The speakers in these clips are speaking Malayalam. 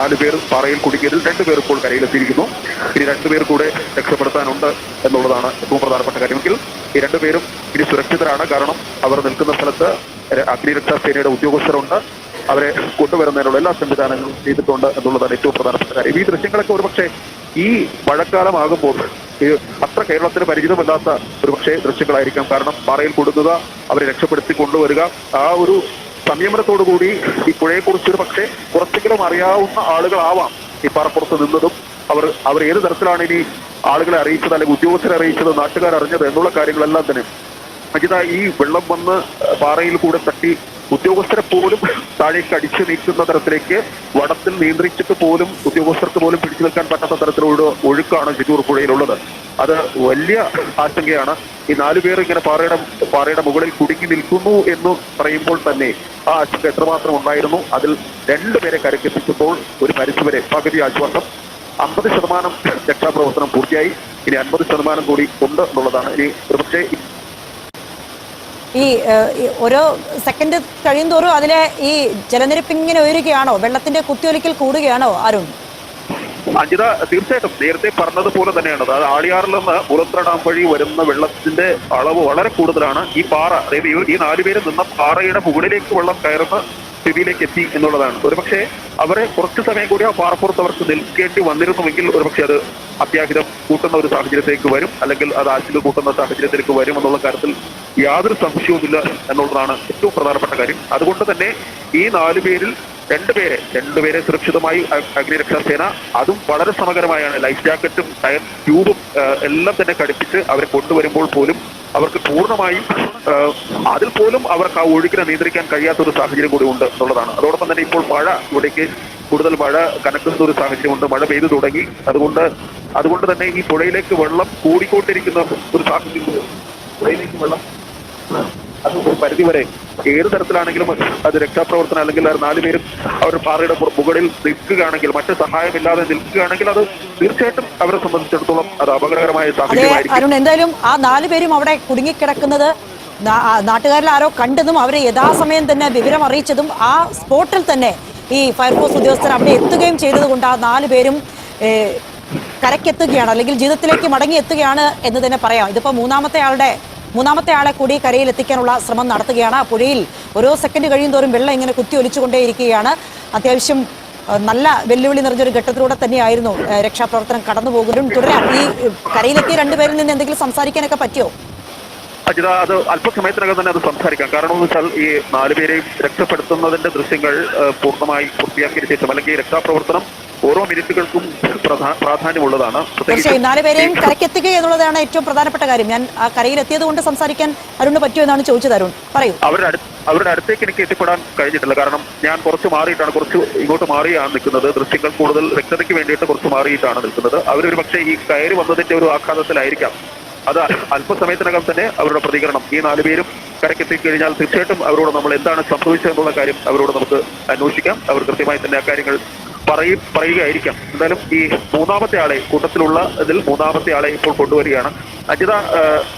നാല് പേർ പാറയിൽ കുടുങ്ങിയതിൽ രണ്ടുപേർ ഇപ്പോൾ കരയിലെത്തിയിരിക്കുന്നു. ഇനി രണ്ടുപേർ കൂടെ രക്ഷപ്പെടുത്താനുണ്ട് എന്നുള്ളതാണ് ഏറ്റവും പ്രധാനപ്പെട്ട കാര്യമെങ്കിൽ ഈ രണ്ടുപേരും ഇനി സുരക്ഷിതരാണ്. കാരണം അവർ നിൽക്കുന്ന സ്ഥലത്ത് അഗ്നിരക്ഷാ സേനയുടെ ഉദ്യോഗസ്ഥരുണ്ട്. അവരെ കൊണ്ടുവരുന്നതിനുള്ള എല്ലാ സംവിധാനങ്ങളും ചെയ്തിട്ടുണ്ട് എന്നുള്ളതാണ് ഏറ്റവും പ്രധാനപ്പെട്ട കാര്യം. ഈ ദൃശ്യങ്ങളൊക്കെ ഒരുപക്ഷെ ഈ മഴക്കാലമാകുമ്പോൾ അത്ര കേരളത്തിന് പരിചിതമല്ലാത്ത ഒരുപക്ഷെ ദൃശ്യങ്ങളായിരിക്കാം. കാരണം പാറയിൽ കൊടുക്കുക അവരെ രക്ഷപ്പെടുത്തി കൊണ്ടുവരിക ആ ഒരു സംയമനത്തോടു കൂടി ഈ പുഴയെക്കുറിച്ച് ഒരു പക്ഷേ കുറച്ചെങ്കിലും അറിയാവുന്ന ആളുകളാവാം ഈ പാറപ്പുറത്ത് നിന്നതും. അവർ അവർ ഏത് തരത്തിലാണ് ഇനി ആളുകളെ അറിയിച്ചത് അല്ലെങ്കിൽ ഉദ്യോഗസ്ഥരെ അറിയിച്ചത് നാട്ടുകാർ അറിഞ്ഞത് എന്നുള്ള കാര്യങ്ങളെല്ലാം തന്നെ. അജിത ഈ വെള്ളം വന്ന് പാറയിൽ കൂടെ തട്ടി ഉദ്യോഗസ്ഥരെ പോലും താഴേക്ക് അടിച്ചു നീക്കുന്ന തരത്തിലേക്ക് വടത്തിൽ നിയന്ത്രിച്ചിട്ട് പോലും ഉദ്യോഗസ്ഥർക്ക് പോലും പിടിച്ചു നിൽക്കാൻ പറ്റാത്ത തരത്തിലുള്ള ഒഴുക്കാണ് ചിറ്റൂർ പുഴയിലുള്ളത്. അത് വലിയ ആശങ്കയാണ്. ഈ നാലു പേർ ഇങ്ങനെ പാറയുടെ പാറയുടെ മുകളിൽ കുടുങ്ങി നിൽക്കുന്നു എന്ന് പറയുമ്പോൾ തന്നെ ആ ആശങ്ക എത്രമാത്രം ഉണ്ടായിരുന്നു? അതിൽ രണ്ടുപേരെ കരക്കെത്തിച്ചപ്പോൾ ഒരു പരിധിവരെ പകുതി ആശ്വാസം അമ്പത് ശതമാനം രക്ഷാപ്രവർത്തനം പൂർത്തിയായി. ഇനി അൻപത് ശതമാനം കൂടി ഉണ്ട് എന്നുള്ളതാണ് ഇനി ഒരുപക്ഷെ ഈ ഓരോ സെക്കൻഡ് കഴിയുന്തോറും അതിലെ ഈ ജലനിരപ്പ് ഇങ്ങനെ ഉയരുകയാണോ? വെള്ളത്തിന്റെ കുത്തിയൊലിക്കൽ കൂടുകയാണോ? അരുൺ അജിത തീർച്ചയായിട്ടും നേരത്തെ പറഞ്ഞതുപോലെ തന്നെയാണ്. അതായത് ആളിയാറിൽ നിന്ന് പുറത്ര ഡാം വഴി വരുന്ന വെള്ളത്തിന്റെ അളവ് വളരെ കൂടുതലാണ്. ഈ പാറ അതായത് ഈ- ഈ നാലുപേര് നിന്ന പാറയുടെ മുകളിലേക്ക് വെള്ളം കയറുന്ന സ്ഥിതിയിലേക്ക് എത്തി എന്നുള്ളതാണ്. ഒരുപക്ഷെ അവരെ കുറച്ച് സമയം കൂടി ആ പാറപ്പുറത്ത് അവർക്ക് നിൽക്കേണ്ടി വന്നിരുന്നുവെങ്കിൽ ഒരുപക്ഷെ അത് അത്യാഹിതം കൂട്ടുന്ന ഒരു സാഹചര്യത്തിലേക്ക് വരും അല്ലെങ്കിൽ അത് ആശങ്ക കൂട്ടുന്ന സാഹചര്യത്തിലേക്ക് വരും എന്നുള്ള കാര്യത്തിൽ യാതൊരു സംശയവുമില്ല എന്നുള്ളതാണ് ഏറ്റവും പ്രധാനപ്പെട്ട കാര്യം. അതുകൊണ്ട് തന്നെ ഈ നാലു പേരിൽ രണ്ടുപേരെ രണ്ടുപേരെ സുരക്ഷിതമായി അ- അഗ്നിരക്ഷാ സേന അതും വളരെ സമഗ്രമായാണ്. ലൈഫ് ജാക്കറ്റും ടയർ ട്യൂബും എല്ലാം തന്നെ ഘടിപ്പിച്ച് അവരെ കൊണ്ടുവരുമ്പോൾ പോലും അവർക്ക് പൂർണമായും അതിൽ പോലും അവർക്ക് ആ ഒഴുക്കിനെ നിയന്ത്രിക്കാൻ കഴിയാത്ത ഒരു സാഹചര്യം കൂടി ഉണ്ട് എന്നുള്ളതാണ്. അതോടൊപ്പം തന്നെ ഇപ്പോൾ മഴ ഇവിടേക്ക് കൂടുതൽ മഴ കനക്കുന്ന ഒരു സാഹചര്യമുണ്ട്. മഴ പെയ്തു തുടങ്ങി. അതുകൊണ്ട് അതുകൊണ്ട് തന്നെ ഈ പുഴയിലേക്ക് വെള്ളം കൂടിക്കൊണ്ടിരിക്കുന്ന ഒരു സാഹചര്യം. പുഴയിലേക്ക് വെള്ളം. അത് ഒരു പരിധിവരെ ഏത് തരത്തിലാണെങ്കിലും അത് രക്ഷാപ്രവർത്തനം അല്ലെങ്കിൽ നാലുപേരും അവർ പാറയുടെ മുകളിൽ നിൽക്കുകയാണെങ്കിൽ മറ്റു സഹായമില്ലാതെ നിൽക്കുകയാണെങ്കിൽ അത് തീർച്ചയായിട്ടും അവരെ സംബന്ധിച്ചിടത്തോളം അത് അപകടകരമായ സാഹചര്യം സാഹചര്യമായിരിക്കും. അരുൺ എന്തായാലും ആ നാല് പേരും അവിടെ കുടുങ്ങിക്കിടക്കുന്നത് നാട്ടുകാരിൽ ആരോ കണ്ടതും അവരെ യഥാസമയം തന്നെ വിവരം അറിയിച്ചതും ആ സ്പോട്ടിൽ തന്നെ ഈ ഫയർഫോഴ്സ് ഉദ്യോഗസ്ഥർ അവിടെ എത്തുകയും ചെയ്തത് കൊണ്ട് ആ നാല് പേരും കരക്കെത്തുകയാണ് അല്ലെങ്കിൽ ജീവിതത്തിലേക്ക് മടങ്ങി എത്തുകയാണ് എന്ന് തന്നെ പറയാം. ഇതിപ്പോൾ മൂന്നാമത്തെ ആളുടെ മൂന്നാമത്തെ ആളെ കൂടി കരയിൽ എത്തിക്കാനുള്ള ശ്രമം നടത്തുകയാണ്. പുഴയിൽ ഓരോ സെക്കൻഡ് കഴിയും തോറും വെള്ളം ഇങ്ങനെ കുത്തി ഒലിച്ചുകൊണ്ടേയിരിക്കുകയാണ്. അത്യാവശ്യം നല്ല വെല്ലുവിളി നിറഞ്ഞൊരു ഘട്ടത്തിലൂടെ തന്നെയായിരുന്നു രക്ഷാപ്രവർത്തനം കടന്നു പോകുന്നതും തുടരാം ഈ കരയിലെത്തിയ രണ്ടുപേരിൽ നിന്ന് എന്തെങ്കിലും സംസാരിക്കാനൊക്കെ പറ്റിയോ? അജിത അത് അല്പസമയത്തിനകം തന്നെ അത് സംസാരിക്കാം. കാരണം എന്ന് വെച്ചാൽ ഈ നാലുപേരെയും രക്ഷപ്പെടുത്തുന്നതിന്റെ ദൃശ്യങ്ങൾ പൂർണമായി പൂർത്തിയാക്കിയ ശേഷം അല്ലെങ്കിൽ രക്ഷാപ്രവർത്തനം ഓരോ മിനിറ്റുകൾക്കും പ്രധാ- പ്രാധാന്യമുള്ളതാണ്. പക്ഷേ നാല് പേരെയും കരയ്ക്കെത്തുക എന്നുള്ളതാണ് ഏറ്റവും പ്രധാനപ്പെട്ട കാര്യം. ഞാൻ ആ കരയിലെത്തിയത് കൊണ്ട് സംസാരിക്കാൻ അരുണ് പറ്റുമോ എന്നാണ് ചോദിച്ചത് അരുൺ. പറയൂ. അവരുടെ അടുത്ത് അവരുടെ അടുത്തേക്ക് എനിക്ക് എത്തിപ്പെടാൻ കഴിഞ്ഞിട്ടില്ല. കാരണം ഞാൻ കുറച്ച് മാറിയിട്ടാണ് കുറച്ച് ഇങ്ങോട്ട് മാറിയാണ് നിൽക്കുന്നത്. ദൃശ്യങ്ങൾ കൂടുതൽ വ്യക്തതയ്ക്ക് വേണ്ടിയിട്ട് കുറച്ച് മാറിയിട്ടാണ് നിൽക്കുന്നത്. അവരൊരു പക്ഷേ ഈ കയറി വന്നതിന്റെ ഒരു ആഘാതത്തിലായിരിക്കാം. അത് അല്പസമയത്തിനകം തന്നെ അവരുടെ പ്രതികരണം. ഈ നാലുപേരും കരക്കെത്തി കഴിഞ്ഞാൽ തീർച്ചയായിട്ടും അവരോട് നമ്മൾ എന്താണ് സംഭവിച്ചതെന്നുള്ള കാര്യം അവരോട് നമുക്ക് അന്വേഷിക്കാം. അവർ കൃത്യമായി തന്നെ അക്കാര്യങ്ങൾ പറയും പറയുകയായിരിക്കാം. എന്തായാലും ഈ മൂന്നാമത്തെ ആളെ കൂട്ടത്തിലുള്ള ഇതിൽ മൂന്നാമത്തെ ആളെ ഇപ്പോൾ കൊണ്ടുവരികയാണ്. അജിത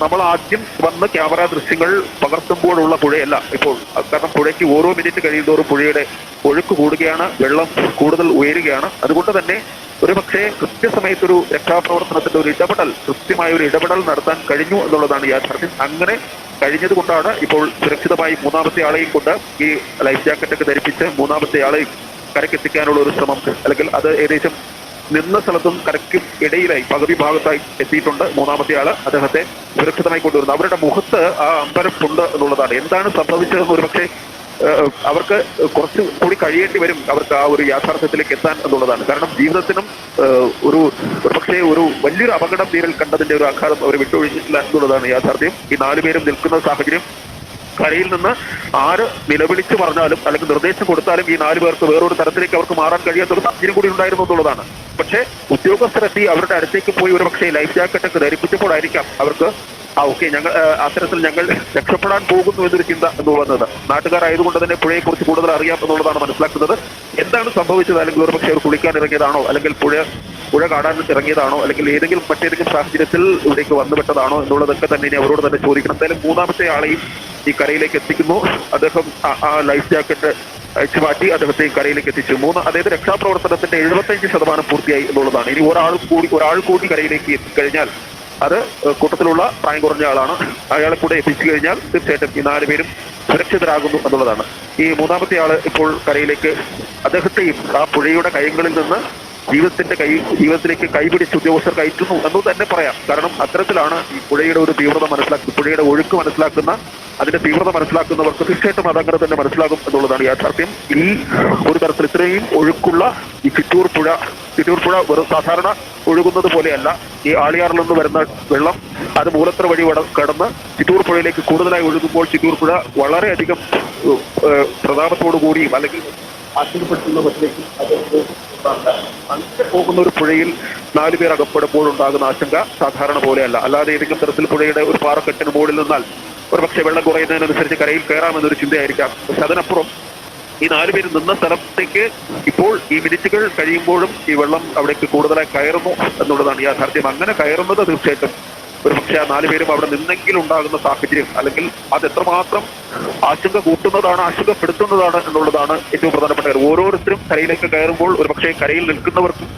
നമ്മൾ ആദ്യം വന്ന് ക്യാമറ ദൃശ്യങ്ങൾ പകർത്തുമ്പോഴുള്ള പുഴയല്ല ഇപ്പോൾ. കാരണം പുഴയ്ക്ക് ഓരോ മിനിറ്റ് കഴിയുന്തോറും പുഴയുടെ ഒഴുക്ക് കൂടുകയാണ് വെള്ളം കൂടുതൽ ഉയരുകയാണ്. അതുകൊണ്ട് തന്നെ ഒരു പക്ഷേ കൃത്യസമയത്തൊരു രക്ഷാപ്രവർത്തനത്തിന്റെ ഒരു ഇടപെടൽ കൃത്യമായ ഒരു ഇടപെടൽ നടത്താൻ കഴിഞ്ഞു എന്നുള്ളതാണ് യാഥാർത്ഥ്യം. അങ്ങനെ കഴിഞ്ഞത് കൊണ്ടാണ് ഇപ്പോൾ സുരക്ഷിതമായി മൂന്നാമത്തെ ആളെയും കൊണ്ട് ഈ ലൈഫ് ജാക്കറ്റൊക്കെ ധരിപ്പിച്ച് മൂന്നാമത്തെ ആളെയും കരക്കെത്തിക്കാനുള്ള ഒരു ശ്രമം അല്ലെങ്കിൽ അത് ഏകദേശം നിന്ന സ്ഥലത്തും കരയ്ക്കും ഇടയിലായി പകുതി ഭാഗത്തായി എത്തിയിട്ടുണ്ട് മൂന്നാമത്തെ ആൾ അദ്ദേഹത്തെ സുരക്ഷിതമായി കൊണ്ടുവരുന്നത്. അവരുടെ മുഖത്ത് ആ അമ്പരപ്പുണ്ട് എന്നുള്ളതാണ്. എന്താണ് സംഭവിച്ചതെന്ന് ഒരുപക്ഷെ പക്ഷേ അവർക്ക് കുറച്ച് കൂടി കഴിയേണ്ടി വരും അവർക്ക് ആ ഒരു യാഥാർത്ഥ്യത്തിലേക്ക് എത്താൻ എന്നുള്ളതാണ്. കാരണം ജീവിതത്തിനും ഒരു ഒരുപക്ഷെ ഒരു വലിയൊരു അപകടം നേരിൽ കണ്ടതിന്റെ ഒരു ആഘാതം അവർ വിട്ടൊഴിച്ചിട്ടില്ല എന്നുള്ളതാണ് യാഥാർത്ഥ്യം. ഈ നാലുപേരും നിൽക്കുന്ന സാഹചര്യം കരയിൽ നിന്ന് ആര് നിലവിളിച്ച് പറഞ്ഞാലും അല്ലെങ്കിൽ നിർദ്ദേശം കൊടുത്താലും ഈ നാല് പേർക്ക് വേറൊരു തരത്തിലേക്ക് അവർക്ക് മാറാൻ കഴിയാത്തൊരു സാഹചര്യം കൂടി ഉണ്ടായിരുന്നു എന്നുള്ളതാണ്. പക്ഷേ ഉദ്യോഗസ്ഥരെത്തി അവരുടെ അടുത്തേക്ക് പോയി ഒരു പക്ഷേ ലൈഫ് ജാക്കറ്റൊക്കെ ധരിപ്പിച്ചപ്പോഴായിരിക്കാം അവർക്ക് ആ ഓക്കെ ഞങ്ങൾ അത്തരത്തിൽ ഞങ്ങൾ രക്ഷപ്പെടാൻ പോകുന്നു എന്നൊരു ചിന്ത എന്ന് പറഞ്ഞത് നാട്ടുകാരായതുകൊണ്ട് തന്നെ പുഴയെക്കുറിച്ച് കൂടുതൽ അറിയാം എന്നുള്ളതാണ് മനസ്സിലാക്കുന്നത്. എന്താണ് സംഭവിച്ചത്? അല്ലെങ്കിൽ ഒരു പക്ഷേ അവർ കുളിക്കാൻ ഇറങ്ങിയതാണോ? അല്ലെങ്കിൽ പുഴ പുഴ കാണാൻ ഇറങ്ങിയതാണോ? അല്ലെങ്കിൽ ഏതെങ്കിലും മറ്റേതെങ്കിലും സാഹചര്യത്തിൽ ഇവിടേക്ക് വന്നുപെട്ടതാണോ എന്നുള്ളതൊക്കെ തന്നെ ഇനി അവരോട് തന്നെ ചോദിക്കണം. എന്തായാലും മൂന്നാമത്തെ ആളെയും ഈ കരയിലേക്ക് എത്തിക്കുന്നു. അദ്ദേഹം ആ- ലൈഫ് ജാക്കറ്റ് അയച്ചു മാറ്റി അദ്ദേഹത്തെ കരയിലേക്ക് എത്തിച്ചു. മൂന്ന് അതായത് രക്ഷാപ്രവർത്തനത്തിന്റെ എഴുപത്തഞ്ച് ശതമാനം പൂർത്തിയായി എന്നുള്ളതാണ്. ഇനി ഒരാൾ കൂടി ഒരാൾ കൂടി കരയിലേക്ക് എത്തിക്കഴിഞ്ഞാൽ അത് കൂട്ടത്തിലുള്ള പ്രായം കുറഞ്ഞ ആളാണ്. അയാളെ കൂടെ എത്തിച്ചു കഴിഞ്ഞാൽ തീർച്ചയായിട്ടും ഈ നാല് പേരും സുരക്ഷിതരാകുന്നു എന്നുള്ളതാണ്. ഈ മൂന്നാമത്തെ ആൾ ഇപ്പോൾ കരയിലേക്ക് അദ്ദേഹത്തെയും ആ പുഴയുടെ കൈകളിൽ നിന്ന് ജീവിതത്തിന്റെ കൈ ജീവിതത്തിലേക്ക് കൈപിടിച്ച് ഉദ്യോഗസ്ഥർ കയറ്റുന്നു എന്ന് തന്നെ പറയാം. കാരണം അത്തരത്തിലാണ് ഈ പുഴയുടെ ഒരു തീവ്രത മനസ്സിലാക്കി പുഴയുടെ ഒഴുക്ക് മനസ്സിലാക്കുന്ന അതിന്റെ തീവ്രത മനസ്സിലാക്കുന്നവർക്ക് തീർച്ചയായിട്ടും അതങ്ങനെ തന്നെ മനസ്സിലാകും എന്നുള്ളതാണ് യാഥാർത്ഥ്യം. ഈ ഒരു തരത്തിൽ ഇത്രയും ഒഴുക്കുള്ള ഈ ചിറ്റൂർ പുഴ ചിറ്റൂർ പുഴ വെറും സാധാരണ ഒഴുകുന്നത് പോലെയല്ല. ഈ ആളിയാറിൽ നിന്ന് വരുന്ന വെള്ളം അത് മൂലത്ര വഴി കടന്ന് ചിറ്റൂർ പുഴയിലേക്ക് കൂടുതലായി ഒഴുകുമ്പോൾ ചിറ്റൂർ പുഴ വളരെയധികം പ്രതാപത്തോടു കൂടിയും അല്ലെങ്കിൽ ആശങ്കപ്പെടുത്തുന്ന മട്ടിലേക്ക് അത് അങ്ങനെ പോകുന്ന ഒരു പുഴയിൽ നാല് പേർ അകപ്പെടുമ്പോൾ ഉണ്ടാകുന്ന ആശങ്ക സാധാരണ പോലെയല്ല. അല്ലാതെ ഏതെങ്കിലും തരത്തിൽ പുഴയുടെ ഒരു പാറക്കെട്ടിന് മുകളിൽ നിന്നാൽ ഒരു പക്ഷേ വെള്ളം കുറയുന്നതിനനുസരിച്ച് കരയിൽ കയറാമെന്നൊരു ചിന്തയായിരിക്കാം. പക്ഷെ അതിനപ്പുറം ഈ നാല് പേര് നിന്ന സ്ഥലത്തേക്ക് ഇപ്പോൾ ഈ മിനിറ്റുകൾ കഴിയുമ്പോഴും ഈ വെള്ളം അവിടേക്ക് കൂടുതലായി കയറുന്നു എന്നുള്ളതാണ് യാഥാർത്ഥ്യം. അങ്ങനെ കയറുന്നത് തീർച്ചയായിട്ടും ഒരു പക്ഷേ ആ നാല് പേരും അവിടെ നിന്നെങ്കിൽ ഉണ്ടാകുന്ന സാഹചര്യം അല്ലെങ്കിൽ അത് എത്രമാത്രം ആശങ്ക കൂട്ടുന്നതാണ് ആശങ്കപ്പെടുത്തുന്നതാണ് എന്നുള്ളതാണ് ഏറ്റവും പ്രധാനപ്പെട്ട കാര്യം. ഓരോരുത്തരും കരയിലേക്ക് കയറുമ്പോൾ ഒരു പക്ഷേ കരയിൽ നിൽക്കുന്നവർക്കും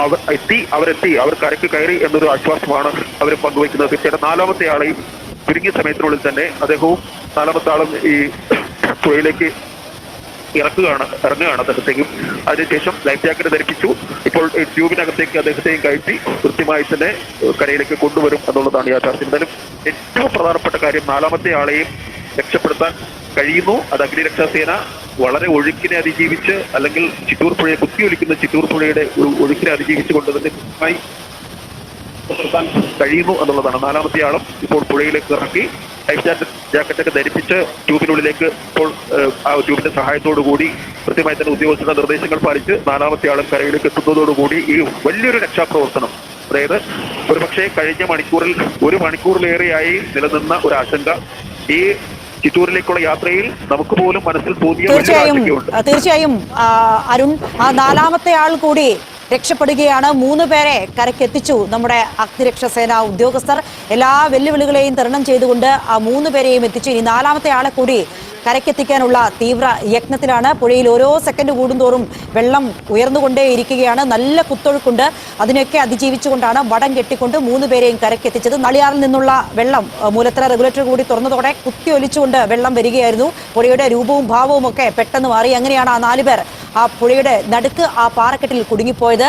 അവർ എത്തി അവരെത്തി അവർ കരയ്ക്ക് കയറി എന്നൊരു ആശ്വാസമാണ് അവർ പങ്കുവയ്ക്കുന്നത്. തീർച്ചയായിട്ടും നാലാമത്തെ ആളെയും ചുരുങ്ങിയ സമയത്തിനുള്ളിൽ തന്നെ അദ്ദേഹവും നാലാമത്തെ ആളും ഈ പുഴയിലേക്ക് ഇറക്കുകയാണ് ഇറങ്ങുകയാണ് അദ്ദേഹത്തേക്കും അതിനുശേഷം ലൈഫ് ജാക്കറ്റ് ധരിപ്പിച്ചു. ഇപ്പോൾ ട്യൂബിനകത്തേക്ക് അദ്ദേഹത്തെയും കയറ്റി കൃത്യമായി തന്നെ കരയിലേക്ക് കൊണ്ടുവരും എന്നുള്ളതാണ് യാഥാർത്ഥ്യം. എന്തായാലും ഏറ്റവും പ്രധാനപ്പെട്ട കാര്യം നാലാമത്തെ ആളെയും രക്ഷപ്പെടുത്താൻ കഴിയുന്നു. അത് അഗ്നിരക്ഷാസേന വളരെ ഒഴുക്കിനെ അതിജീവിച്ച് അല്ലെങ്കിൽ ചിറ്റൂർ പുഴയെ കുത്തിയൊലിക്കുന്ന ചിറ്റൂർ പുഴയുടെ ഒരു ഒഴുക്കിനെ അതിജീവിച്ചുകൊണ്ട് തന്നെ രക്ഷപ്പെടുത്താൻ കഴിയുന്നു എന്നുള്ളതാണ്. നാലാമത്തെ ആളും ഇപ്പോൾ പുഴയിലേക്ക് ഇറക്കി ലൈഫ് ജാക്കറ്റ് ജാക്കറ്റൊക്കെ ധരിപ്പിച്ച് ട്യൂബിനുള്ളിലേക്ക് ഇപ്പോൾ ആ ട്യൂബിന്റെ സഹായത്തോടു കൂടി കൃത്യമായി തന്നെ ഉദ്യോഗസ്ഥരുടെ നിർദ്ദേശങ്ങൾ പാലിച്ച് നാലാമത്തെ ആളും കരയിലേക്ക് എത്തുന്നതോടുകൂടി ഈ വലിയൊരു രക്ഷാപ്രവർത്തനം. അതായത് ഒരുപക്ഷെ കഴിഞ്ഞ മണിക്കൂറിൽ ഒരു മണിക്കൂറിലേറെയായി നിലനിന്ന ഒരു ആശങ്ക ഈ ചിറ്റൂരിലേക്കുള്ള യാത്രയിൽ നമുക്ക് പോലും മനസ്സിൽ തോന്നിയ തീർച്ചയായും. തീർച്ചയായും അരുൺ ആ നാലാമത്തെ ആൾ കൂടി രക്ഷപ്പെടുകയാണ്. മൂന്ന് പേരെ കരക്കെത്തിച്ചു നമ്മുടെ അഗ്നിരക്ഷാ സേന ഉദ്യോഗസ്ഥർ. എല്ലാ വെല്ലുവിളികളെയും തരണം ചെയ്തുകൊണ്ട് ആ മൂന്ന് പേരെയും എത്തിച്ചു. ഇനി നാലാമത്തെ ആളെ കൂടി കരക്കെത്തിക്കാനുള്ള തീവ്ര യജ്ഞത്തിലാണ് പുഴയിൽ ഓരോ സെക്കൻഡ് കൂടുന്തോറും വെള്ളം ഉയർന്നുകൊണ്ടേയിരിക്കുകയാണ്. നല്ല കുത്തൊഴുക്കുണ്ട്. അതിനെയൊക്കെ അതിജീവിച്ചുകൊണ്ടാണ് വടം കെട്ടിക്കൊണ്ട് മൂന്ന് പേരെയും കരയ്ക്കെത്തിച്ചത്. നളിയാറിൽ നിന്നുള്ള വെള്ളം മൂലത്തറ റെഗുലേറ്റർ കൂടി തുറന്നതോടെ കുത്തിയൊലിച്ചുകൊണ്ട് വെള്ളം വരികയായിരുന്നു. പുഴയുടെ രൂപവും ഭാവവും ഒക്കെ പെട്ടെന്ന് മാറി. അങ്ങനെയാണ് ആ നാല് പേർ ആ പുഴയുടെ നടുക്ക് ആ പാറക്കെട്ടിൽ കുടുങ്ങിപ്പോയത്.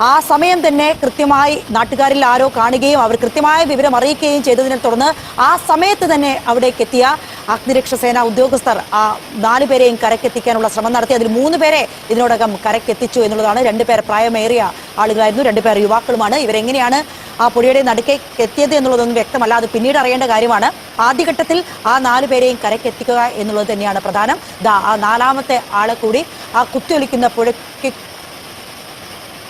ആ സമയം തന്നെ കൃത്യമായി നാട്ടുകാരിൽ ആരോ കാണുകയും അവർ കൃത്യമായ വിവരം അറിയിക്കുകയും ചെയ്തതിനെ തുടർന്ന് ആ സമയത്ത് തന്നെ അവിടേക്ക് എത്തിയ അഗ്നിരക്ഷ സേന ഉദ്യോഗസ്ഥർ ആ നാല് പേരെയും കരക്കെത്തിക്കാനുള്ള ശ്രമം നടത്തി. അതിൽ മൂന്ന് പേരെ ഇതിനോടകം കരക്കെത്തിച്ചു എന്നുള്ളതാണ്. രണ്ടുപേർ പ്രായമേറിയ ആളുകളായിരുന്നു. രണ്ടുപേർ യുവാക്കളുമാണ്. ഇവരെങ്ങനെയാണ് ആ പുഴയുടെ നടുക്കേക്ക് എത്തിയത് എന്നുള്ളതൊന്നും വ്യക്തമല്ല അത് പിന്നീട് അറിയേണ്ട കാര്യമാണ്. ആദ്യഘട്ടത്തിൽ ആ നാല് പേരെയും കരക്കെത്തിക്കുക എന്നുള്ളത് തന്നെയാണ് പ്രധാനം. ദാ ആ നാലാമത്തെ ആളെ കൂടി ആ കുത്തിയൊലിക്കുന്ന പുഴയ്ക്ക്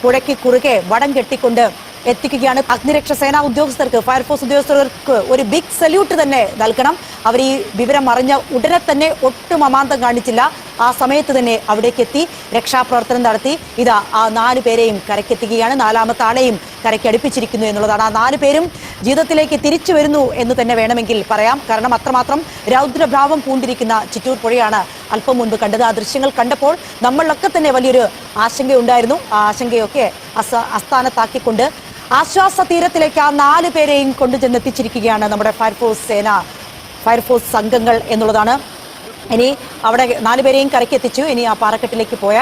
പുഴയ്ക്ക് കുറുകെ വടം കെട്ടിക്കൊണ്ട് എത്തിക്കുകയാണ് അഗ്നിരക്ഷ സേനാ ഉദ്യോഗസ്ഥർക്ക് ഫയർഫോഴ്സ് ഉദ്യോഗസ്ഥർക്ക് ഒരു ബിഗ് സല്യൂട്ട് തന്നെ നൽകണം. അവർ ഈ വിവരം അറിഞ്ഞ ഉടനെ തന്നെ ഒട്ടും അമാന്തം കാണിച്ചില്ല. ആ സമയത്ത് തന്നെ അവിടേക്ക് എത്തി രക്ഷാപ്രവർത്തനം നടത്തി. ഇതാ ആ നാല് പേരെയും കരക്കെത്തിക്കുകയാണ് നാലാമത്തെ ആളെയും കരയ്ക്ക് അടുപ്പിച്ചിരിക്കുന്നു എന്നുള്ളതാണ്. ആ നാല് പേരും ജീവിതത്തിലേക്ക് തിരിച്ചു വരുന്നു എന്ന് തന്നെ വേണമെങ്കിൽ പറയാം. കാരണം അത്രമാത്രം രൗദ്രഭാവം പൂണ്ടിരിക്കുന്ന ചിറ്റൂർ പുഴയാണ് അല്പം മുൻപ് കണ്ടത്. ആ ദൃശ്യങ്ങൾ കണ്ടപ്പോൾ നമ്മളിലൊക്കെ തന്നെ വലിയൊരു ആശങ്കയുണ്ടായിരുന്നു. ആ ആശങ്കയൊക്കെ അസ അസ്ഥാനത്താക്കിക്കൊണ്ട് ആശ്വാസ തീരത്തിലേക്ക് ആ നാല് പേരെയും കൊണ്ടുചെന്നെത്തിച്ചിരിക്കുകയാണ് നമ്മുടെ ഫയർഫോഴ്സ് സേന ഫയർഫോഴ്സ് സംഘങ്ങൾ എന്നുള്ളതാണ്. ഇനി അവിടെ നാലുപേരെയും കരയ്ക്ക് എത്തിച്ചു ഇനി ആ പാറക്കെട്ടിലേക്ക് പോയ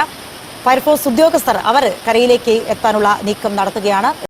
ഫയർഫോഴ്സ് ഉദ്യോഗസ്ഥർ അവർ കരയിലേക്ക് എത്താനുള്ള നീക്കം നടത്തുകയാണ്.